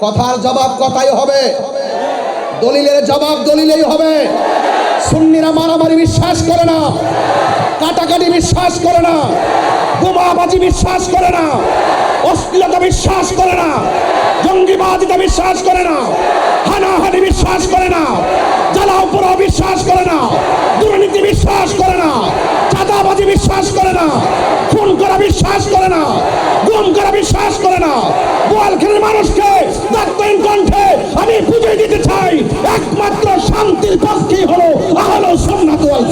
কথার জবাব কথাই হবে। দলিলের জবাব দলিলেই হবে। সুন্নিরা মারামারি বিশ্বাস করে না। কাটাকাটি বিশ্বাস করে না। বোমাবাজি বিশ্বাস করে না। অশ্লীলতা বিশ্বাস করে না। জঙ্গিবাদিতা বিশ্বাস করে না। হানাহানি বিশ্বাস করে না। জ্বালাও পোড়া বিশ্বাস করে না। দুর্নীতি বিশ্বাস করে না। চাঁদাবাজি বিশ্বাস করে না, খুন করা বিশ্বাস করে না, গুম করা বিশ্বাস করে না। বোয়ালখালীর মানুষকে ডাক্তারিন কণ্ঠে আমি বুঝে দিতে চাই, একমাত্র শান্তির পক্ষেই হলো আহলো সোমনাথ ওয়াল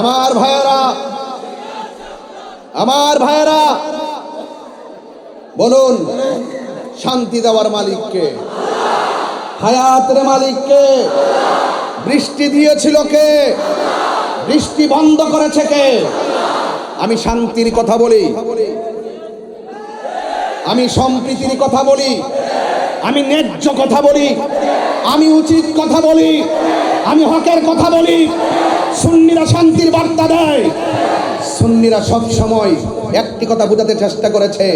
আমার ভাইয়েরা আমার ভাইয়েরা বলুন শান্তি দেওয়ার মালিককে। হায়াতের মালিককে। বৃষ্টি দিয়েছিল কে? বৃষ্টি বন্ধ করেছে কে? আমি শান্তির কথা বলি। আমি সম্প্রীতির কথা বলি। আমি ন্যায্য কথা বলি। আমি উচিত কথা বলি। আমি হকের কথা বলি। সুন্নিরা শান্তির বার্তা দেয়। সুন্নিরা সব সময় একটি কথা বোঝাতে চেষ্টা করেছে।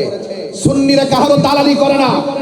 সুন্নিরা কাহারও দালালি করে না।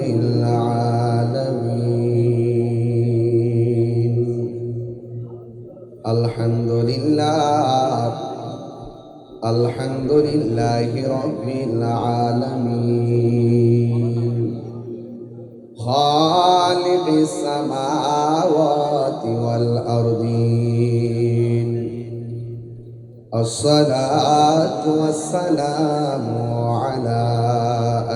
للعالمين الحمد لله الحمد لله رب العالمين خالق السماوات والأرضين الصلاة والسلام على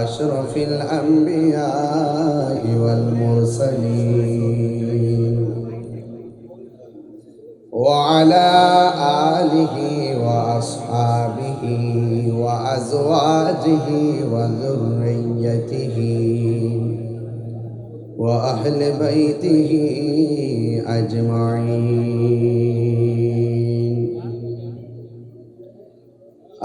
أشرف الأنبياء والمرسلين. وعلى آله وأصحابه وأزواجه وذريته وأهل بيته أجمعين.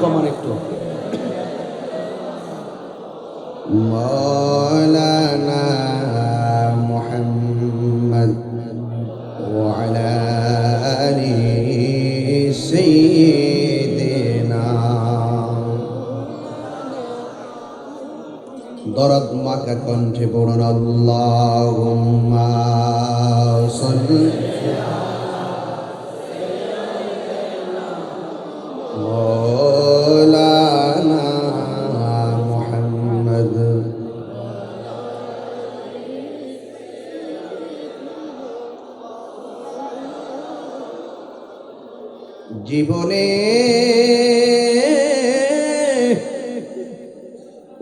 কমান একটু مولانا محمد وعلى آل سيدنا দরদ মাখা কণ্ঠে পড়ুন আল্লাহুম্মা সাল্লি জীবনে।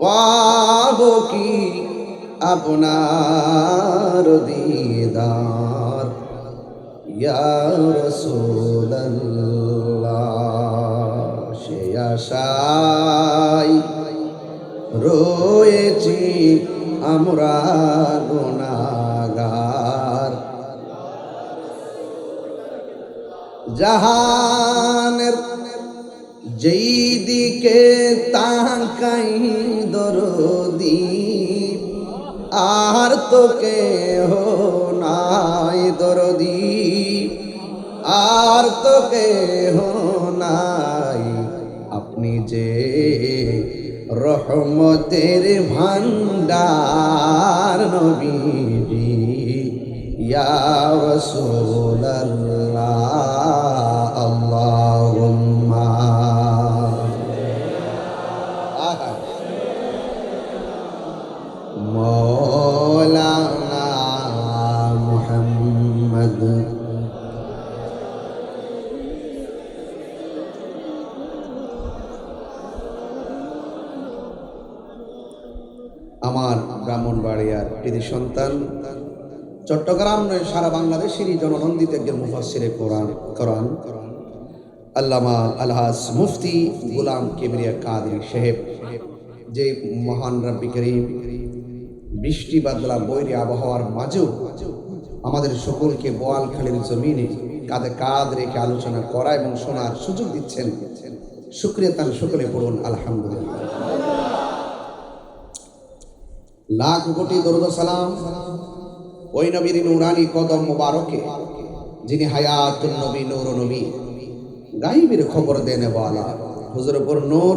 পাব কি আপনার দিদার? সে আশায় রয়েছি আমরা গুনাগার জাহানের দরদি আর তোকে হো নাই দরদি আর তোকে হো নাই। আপনি যে রহমতের ভান্ডার নবীজি, ইয়া রাসূলুল্লাহ। আমার ব্রাহ্মণবাড়িয়ার কৃতি সন্তান। চট্টগ্রাম নয়, সারা বাংলাদেশেরই জননন্দিত একজন মুফাসিরে কোরআন কোরআন। আল্লামা আলহাস মুফতি গুলাম কেবরিয়া কাদরি সাহেব, যে মহান রাব্বি করিম, বৃষ্টি বাদলা বৈরী আবহাওয়ার মাঝেও আমাদের সকলকে বোয়ালখালীর জমিনে কাঁধে কাঁধ রেখে আলোচনা করা এবং শোনার সুযোগ দিচ্ছেন। শুক্রিয়া তার সকলে পড়ুন, আলহামদুলিল্লাহ। লাখ কোটি দরুদ সালাম। ওই নবীর নুরানি কদম মোবারকে, যিনি হায়াতুন নবী নূর নবী। গাইবের খবর দেনে বলা হুজুরপুর নূর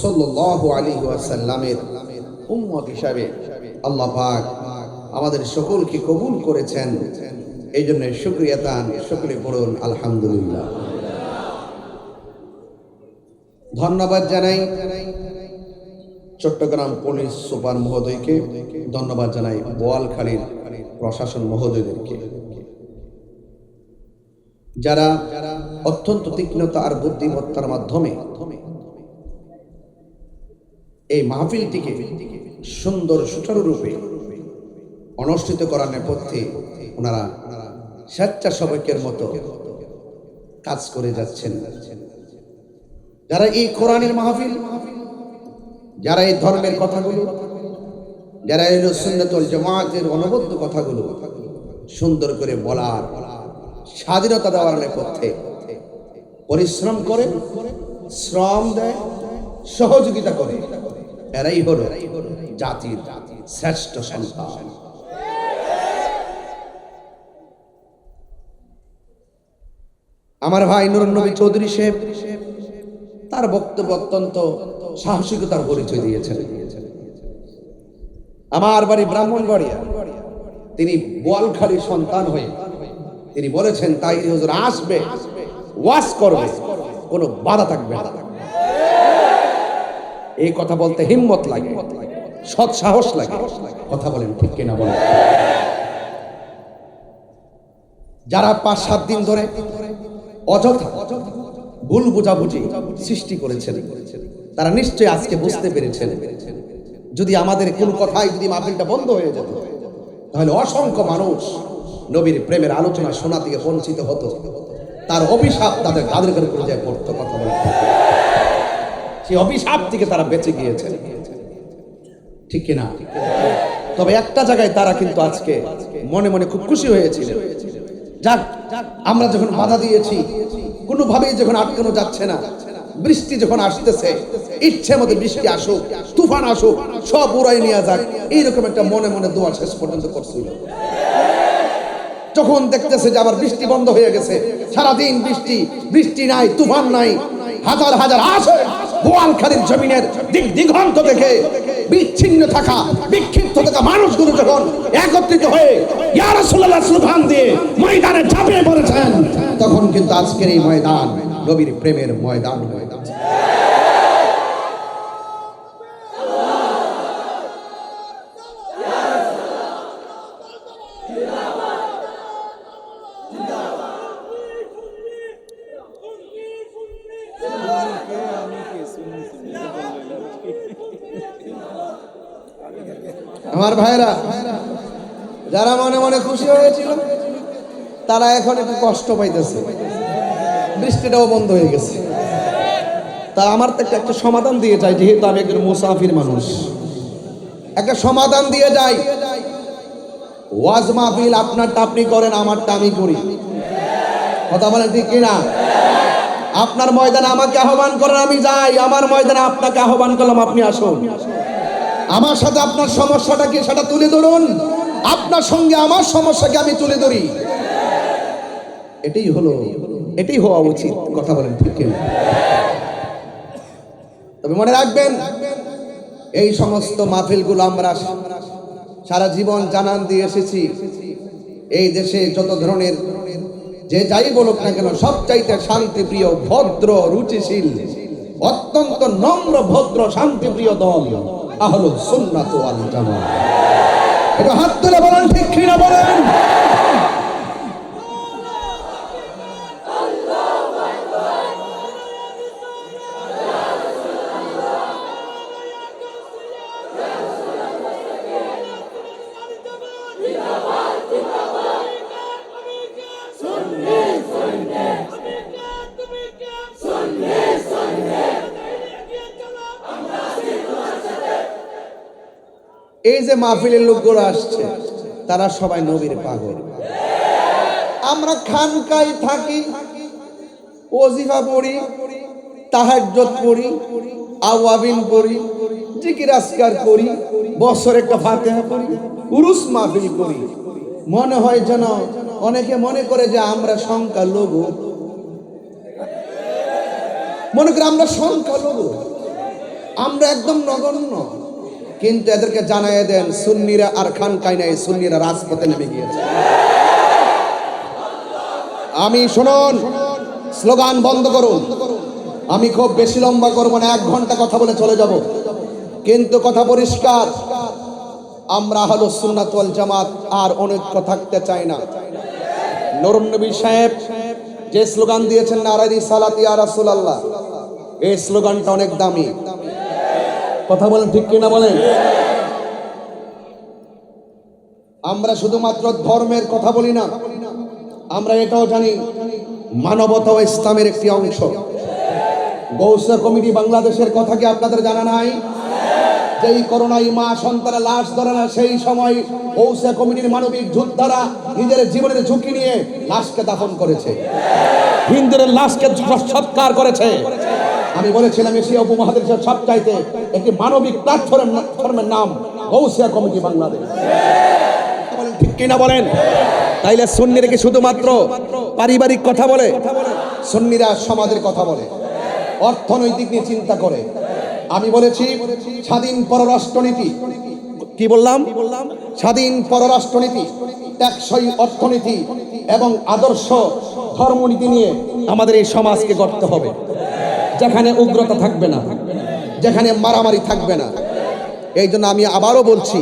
সাল্লাল্লাহু আলাইহি ওয়াসাল্লামের উম্মত হিসাবে আল্লাহ পাক আমাদের সকলকে কবুল করেছেন। এই জন্য শুক্রিয়া তান সকলে পড়ুন আলহামদুলিল্লাহ। ধন্যবাদ জানাই। চট্টগ্রাম পুলিশ সুপার মহোদয়কে ধন্যবাদ জানাই বোয়ালখালীর প্রশাসন মহোদয়দেরকে। যারা অত্যন্ত তীক্ষ্ণতা আর বুদ্ধিমত্তার মাধ্যমে এই মাহফিলটিকে সুন্দর সুচারুরূপে অনুষ্ঠিত করার নেপথ্যে ওনারা স্বেচ্ছাসেবকের মতো কাজ করে যাচ্ছেন। যারা এই কোরআনের মাহফিল যারা এই ধর্মের কথাগুলো, যারা এই সুন্নতুল জামাতের অনবদ্য কথাগুলো সুন্দর করে বলার স্বাধীনতা দেওয়ার নেপথ্যে পরিশ্রম করে, শ্রম দেয়, সহযোগিতা করে, এরাই হলো জাতির শ্রেষ্ঠ সন্তান। আমার ভাই নুরুন নবী চৌধুরী সাহেব তার বক্তব্য অত্যন্ত সাহসিকতার পরিচয় দিয়েছেন। আমার বাড়ি ব্রাহ্মণবাড়িয়া। তিনি বোয়ালখালীর সন্তান হয়ে তিনি বলেছেন, তাই হুজুর আসবে ওয়াজ করবে, কোনো বাধা থাকবে এই কথা বলতে হিম্মত লাগে, সৎ সাহস লাগে। কথা বলেন ঠিক কিনা বলেন? যারা পাঁচ সাত দিন ধরে অযথা ভুল বুঝাবুঝি সৃষ্টি করেছেন। তারা নিশ্চয়ই আজকে বুঝতে পেরেছেন। যদি আমাদের কোন কথাই যদি মাহফিলটা বন্ধ হয়ে যেত, তাহলে অসংখ্য মানুষ নবীর প্রেমের আলোচনা শোনা থেকে বঞ্চিত হতো। তার অভিশাপ তাদের তাদের করে পড়ে যায় পড়তো কথা বলে। সেই অভিশাপ থেকে তারা বেঁচে গিয়েছে ঠিক কিনা? তবে একটা জায়গায় তারা কিন্তু আজকে মনে মনে খুব খুশি হয়েছিল যাক, আমরা যখন বাধা দিয়েছি কোনোভাবেই যখন আটকানো যাচ্ছে না, বৃষ্টি যখন আসতেছে, ইচ্ছে মতো বৃষ্টি আসুক, তুফান আসুক, সব উড়াই নিয়ে যাক, এইরকম একটা মনে মনে দোয়া শেষ পর্যন্ত করছিল। যখন দেখতেছে যে আবার বৃষ্টি বন্ধ হয়ে গেছে, সারাদিন বৃষ্টি বৃষ্টি নাই, তুফান নাই, হাজার হাজার আসে গোয়ালখালীর জমিনের দিক দিগন্ত থেকে বিচ্ছিন্ন থাকা, বিক্ষিপ্ত থাকা মানুষগুলো যখন একত্রিত হয়ে ইয়া সোল্লা দিয়ে ময়দানে ঝাঁপিয়ে পড়েছেন, তখন কিন্তু আজকের এই ময়দান নবীর প্রেমের ময়দান ময়দান। আমার ভাইরা যারা মনে মনে খুশি হয়েছিল, তারা এখন একটু কষ্ট পাইতেছে। বৃষ্টিটাও বন্ধ হয়ে গেছে। তা আমার তো একটা সমাধান দিয়ে যাই, যেহেতু আমি একজন মুসাফির মানুষ। একটা সমাধান দিয়ে যাই। ওয়াজ মাহফিল আপনারটা আপনি করেন, আমারটা আমি করি। কথা বলেন ঠিক কিনা? আপনার ময়দানে আমাকে আহ্বান করেন, আমি যাই। আমার ময়দানে আপনাকে আহ্বান করলাম, আপনি আসুন। আমার সাথে আপনার সমস্যাটাকে সেটা তুলে ধরুন। আপনার সঙ্গে আমার সমস্যাকে আমি তুলে ধরি। এটাই হলো, এটাই হওয়া উচিত, কথা বলেন ঠিক তবে মনে রাখবেন, এই সমস্ত মাহফিলগুলো আমরা সারা জীবন জানান দিয়ে এসেছি। এই দেশে যত ধরনের, যে যাই বলুক না কেন সব চাইতে শান্তিপ্রিয়, ভদ্র, রুচিশীল, অত্যন্ত নম্র, ভদ্র, শান্তিপ্রিয় দল। আহলু সুন্নাত ওয়াল জামাত। এটা হাত তুলে বলেন ঠিক কিনা বলেন? যে মাহফিলের লোকগুলো আসছে, তারা সবাই নবীর পাগল। আমরা খানকায় থাকি, ওজিফা পড়ি তাহাজ্জত পড়ি আওয়াবিন পড়ি, জিকির আসকার করি, বছর একটা ফাতেহা করি উরুস মাহফিল করি। মনে হয় যেন অনেকে মনে করে যে আমরা সংখ্যা লঘু। মনে করে আমরা সংখ্যা লঘু। আমরা একদম নগণ্য। কিন্তু এদেরকে জানাই দেন, সুন্নিরা আর খান কাইনাই সুন্নিরা রাজপথে নেমে গিয়েছে। আমি শুনুন, স্লোগান বন্ধ করুন। আমি খুব বেশি লম্বা করব না, এক ঘণ্টা কথা বলে চলে যাব। কিন্তু কথা পরিষ্কার, আমরা হলো সুন্নাত ওয়াল জামাত আর অনৈক্য থাকতে চাই না। নরম নবী সাহেব যে স্লোগান দিয়েছেন, নারায়ণী সালাতি আর রাসূলুল্লাহ, এই স্লোগানটা অনেক দামি। কথা বলেন ঠিক কিনা বলেন? আমরা শুধুমাত্র ধর্মের কথা বলি না, আমরা এটাও জানি, মানবতা ও ইসলামের একটি অংশ। গৌসা কমিটি বাংলাদেশের কথা কি আপনাদের জানা নাই? যেই করোনায় মা সন্তানের লাশ ধরে না সেই সময় গৌসা কমিটির মানবিক যোদ্ধারা নিজের জীবনের ঝুঁকি নিয়ে লাশকে দাফন করেছে। হিন্দুদের লাশকে সৎকার করেছে। আমি বলেছিলাম এশিয়া উপমহাদেশের সবচাইতে একটি মানবিক প্ল্যাটফর্ম ফর্মের নাম গৌসিয়া কমিটি বাংলাদেশ। ঠিক কিনা বলেন? তাইলে সুন্নিরা কি শুধুমাত্র পারিবারিক কথা বলে? সন্নিরা সমাজের কথা বলে। অর্থনৈতিক নিয়ে চিন্তা করে। আমি বলেছি, স্বাধীন পররাষ্ট্রনীতি। কি বললাম? স্বাধীন পররাষ্ট্রনীতি, টেকসই অর্থনীতি এবং আদর্শ ধর্মনীতি নিয়ে আমাদের এই সমাজকে গড়তে হবে। যেখানে উগ্রতা থাকবে না, যেখানে মারামারি থাকবে না। এই জন্য আমি আবারও বলছি,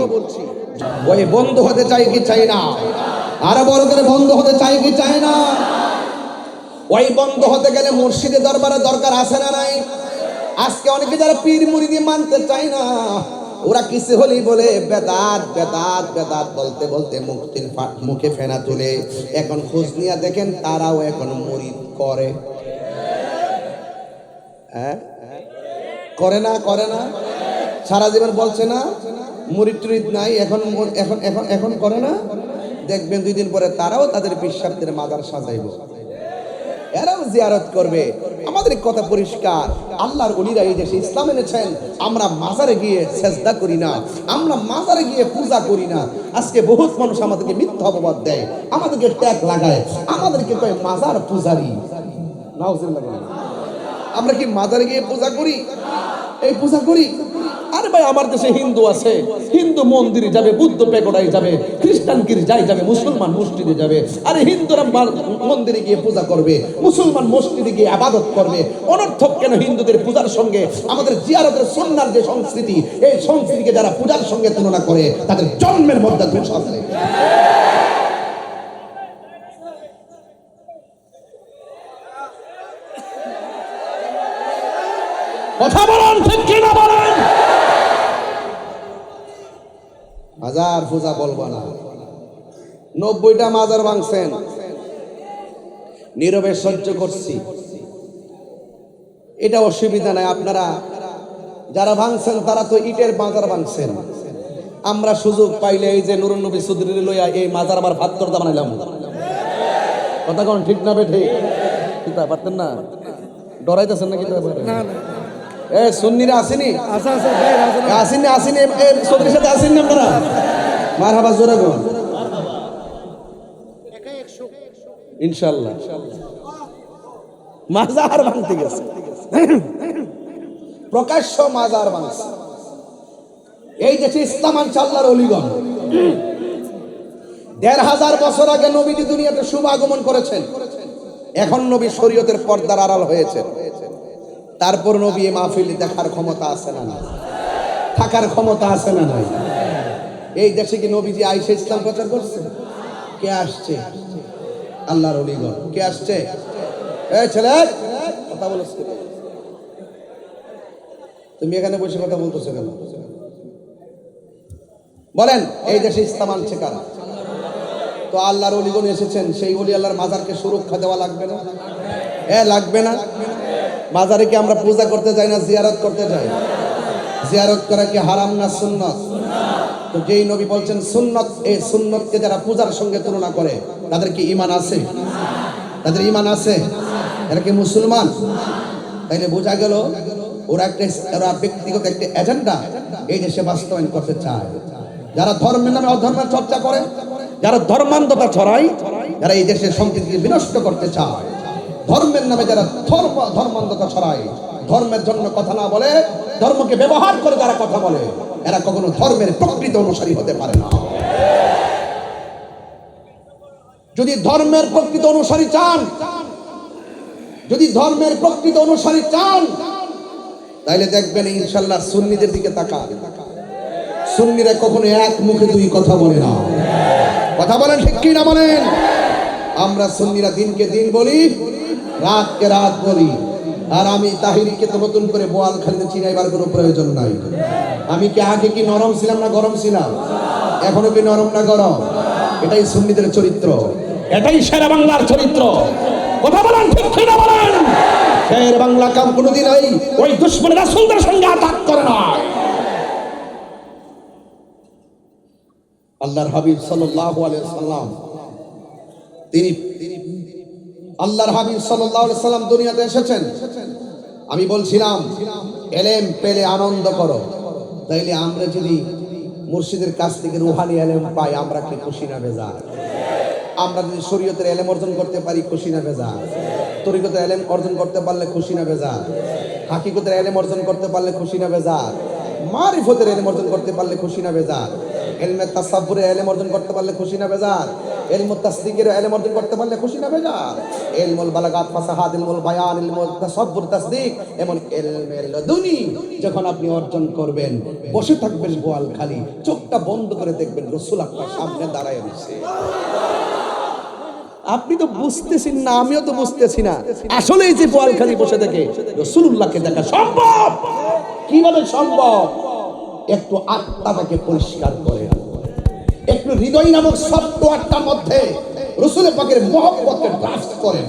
ওই বন্ধ হতে চাই কি চাই না? আরও বড় করে বন্ধ হতে চাই কি চাই না? ওই বন্ধ হতে গেলে মুর্শিদের দরবারে দরকার আছে না নাই? আজকে অনেকে যারা পীর মুরিদি মানতে চায় না, ওরা কিছু হলেই বলে, বেদাত বেদাত বেদাত বলতে বলতে মুক্তির মুখে ফেনা তুলে। এখন খোঁজ নিয়ে দেখেন তারাও এখন মুরিদ করে। হ্যাঁ? করে না করে না। সারা জীবন বলছে না মুরিদ টুরিদ নাই, এখন এখন এখন এখন করে না। দেখবেন দুই দিন পরে তারাও তাদের বিশ্বাসের মাদার সাজাইব। এরাও জিয়ারত করবে। আমাদের কথা পরিষ্কার। আল্লাহর অলিরা এই দেশে ইসলাম এনেছেন, আমরা মাজারে গিয়ে সেজদা করি না। আমরা মাজারে গিয়ে পূজা করি না। আজকে বহুত মানুষ আমাদেরকে মিথ্যা অপবাদ দেয়, আমাদেরকে ট্যাগ লাগায়। আমাদেরকে কয় মাজার পূজারি। বলেন। আমরা কি মাজারে গিয়ে পূজা করি? এই পূজা করি? আরে ভাই, আমার দেশে হিন্দু আছে। হিন্দু মন্দিরে যাবে, বুদ্ধ পেগোড়ায় যাবে, খ্রিস্টান গির্জায় যাবে, মুসলমান মসজিদে যাবে। আরে হিন্দুরা মন্দিরে গিয়ে পূজা করবে, মুসলমান মসজিদে গিয়ে আবাদত করবে। অনর্থক কেন হিন্দুদের পূজার সঙ্গে? আমাদের জিয়ারতের সন্ন্যার যে সংস্কৃতি, এই সংস্কৃতিকে যারা পূজার সঙ্গে তুলনা করে, তাদের জন্মের মধ্যে দোষ আছে। কথা বলেন ঠিক কিনা বলেন? মাজার পূজা বলব না। নব্বইটা মাজার ভাঙছেন। নীরবে সহ্য করছি। এটা অসুবিধা নাই আপনারা যারা ভাঙছেন তারা তো ইটের মাজার ভাঙছেন। আমরা সুযোগ পাইলে এই যে নুরুন নবী সুদরি লইয়া এই মাজার আবার ভাত করতে বানাইলাম। কথা কোন ঠিক না বেঠে পারতেন না? ডরাইতেছেন না কিতা না। এ সুন্নিরা আসেনি? আসেনি আসেনি এ সাথে আসেনি আপনারা? মার হাবা জোরে গো ইনশাল্লাহ মাজার ভাঙতে গেছে। প্রকাশ্য মাজার ভাঙছে। এই দেশে ইসলাম আনছে আল্লাহর অলিগণ। দেড় হাজার বছর আগে নবীজি দুনিয়াতে শুভ আগমন করেছেন। এখন নবী শরীয়তের পর্দার আড়াল হয়েছে। তারপর নবী মাহফিল দেখার ক্ষমতা আছে না নাই? থাকার ক্ষমতা আছে না নাই? এই দেশে কি নবীজি আইসে ইসলাম প্রচার করছে? কে আসছে? আল্লাহর অলিগণ। কে আসছে? এ ছেলে, কথা বলছ তুমি এখানে বসে কথা বলতেছো কেন? বলেন, এই দেশে ইসলাম আনছে কারা? তো আল্লাহর অলিগণ এসেছেন, সেই অলি আল্লাহর মাজারকে সুরক্ষা দেওয়া লাগবে না? এ, লাগবে না? মাজারে কি আমরা পূজা করতে যাই না জিয়ারত করতে যাই? জিয়ারত করা কি হারাম না সুন্নত? তো যেই নবী বলছেন, সুন্নত, এই সুন্নতকে যারা পূজার সঙ্গে তুলনা করে, তাদের কি ইমান আছে? তাদের ইমান আছে? এরা কি মুসলমান? তাইলে বোঝা গেল, ওরা একটা, ওরা ব্যক্তিগত একটা এজেন্ডা এই দেশে বাস্তবায়ন করতে চায়। যারা ধর্মের নামে অধর্মের চর্চা করে, যারা ধর্মান্ধতা ছড়ায়, যারা এই দেশের সম্প্রীতিকে বিনষ্ট করতে চায়। ধর্মের নামে যারা ধর্ম, ধর্মান্ধতা ছড়ায়, ধর্মের জন্য কথা না বলে, ধর্মকে ব্যবহার করে যারা কথা বলে, এরা কখনো ধর্মের প্রকৃত অনুসারী হতে পারে না। যদি ধর্মের প্রকৃত অনুসারী চান, যদি ধর্মের প্রকৃত অনুসারী চান, তাইলে দেখবেন ইনশাল্লাহ সুন্নিদের দিকে তাকান। সুন্নিরা কখনো এক মুখে দুই কথা বলে না। কথা বলেন ঠিক কি না বলেন? আমরা সুন্নিরা দিনকে দিন বলি রাতকে রাত বলি। আর আমি তাহিরিকে তো নতুন করে বোয়াল খালিতে চিনাইবার কোনো প্রয়োজন নাই। আমি কি আগে কি নরম ছিলাম না গরম ছিলাম? এখনও কি নরম না গরম? এটাই সুন্নিদের চরিত্র। এটাই সেরা বাংলার চরিত্র। কথা বলেন ঠিক কিনা বলেন? শের বাংলা কাম কোনোদিন এই ওই দুশ্মন রাসূলদের সঙ্গে আঘাত করে না। আল্লাহর হাবিব সাল্লাল্লাহু আলাইহি সাল্লাম তিনি আল্লাহর হাবিব আলাইহি সাল্লাম দুনিয়াতে এসেছেন। আমি বলছিলাম, এলেম পেলে আনন্দ করো। তাইলে আমরা যদি মুর্শিদের কাছ থেকে রুহানি এলেম পাই, আমরা কি খুশি না বেজার? আমরা যদি শরীয়তের এলেম অর্জন করতে পারি, খুশি না বেজার? তরিকতের এলেম অর্জন করতে পারলে খুশি না বেজার? হাকিকতের এলেম অর্জন করতে পারলে খুশি না বেজার? মারিফতের এলেম অর্জন করতে পারলে খুশি না বেজার? এলমে এলেম অর্জন করতে পারলে খুশি না বেজার? এলমুল তাসদিকের এলেম অর্জন করতে পারলে খুশি না বেজার। এলমুল বালাগাত ফাসাহাত ইলমুল বায়ান ইলমুল তাসাব্বুর তাসদিক, এমন এলমে লদুনি যখন আপনি অর্জন করবেন, বসে থাকবেন গোয়াল খালি, চোখটা বন্ধ করে দেখবেন রসুল সামনে দাঁড়ায় রয়েছে। আপনি তো বুঝতেছেন না, আমিও তো বুঝতেছি না। আসলে এই যে বোয়ালখালি বসে থেকে রসুল্লাহকে দেখা সম্ভব? কীভাবে সম্ভব? একটু আত্মাটাকে পরিষ্কার করে। একটু হৃদয় নামক সফটওয়্যারটার মধ্যে রসুলের পাকের মহব্বতের ড্রাফট করেন।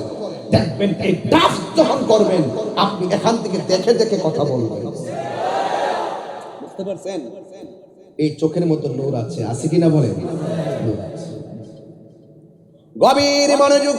দেখবেন এই ড্রাফট যখন করবেন, আপনি এখান থেকে দেখে দেখে কথা বলবেন। এই চোখের মধ্যে নূর আছে। আছে কিনা বলেন? গভীর মনোযোগ